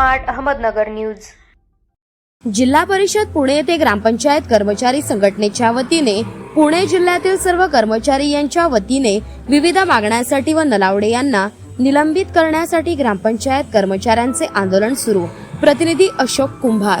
Smart Ahmednagar news. जिल्हा परिषद पुणे येथे ग्रामपंचायत कर्मचारी संघटनेच्या वतीने पुणे जिल्ह्यातील सर्व कर्मचारी यांच्या वतीने विविध मागण्यांसाठी व नलावडे यांना निलंबित करण्यासाठी ग्रामपंचायत कर्मचाऱ्यांचे आंदोलन सुरू. प्रतिनिधी अशोक कुंभार.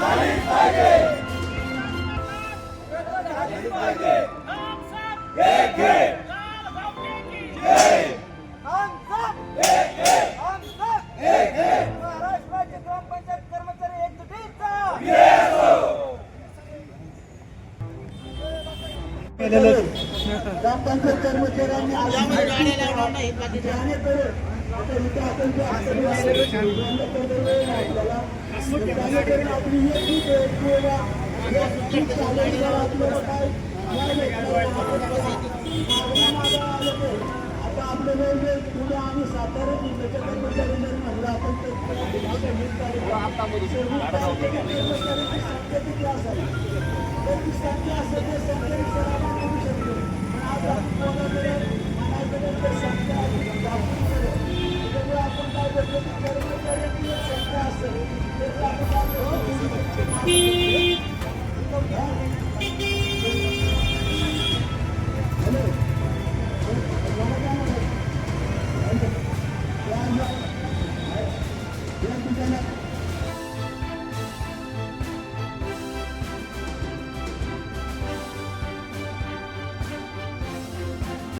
महाराष्ट्राचे आपल्याला काय आता आपलं रेल्वे पुणे आणि सातारा जिल्ह्याच्या कर्मचारी जर म्हणलं आपण तर ती संख्या असेल तर त्याच्यामुळे आपण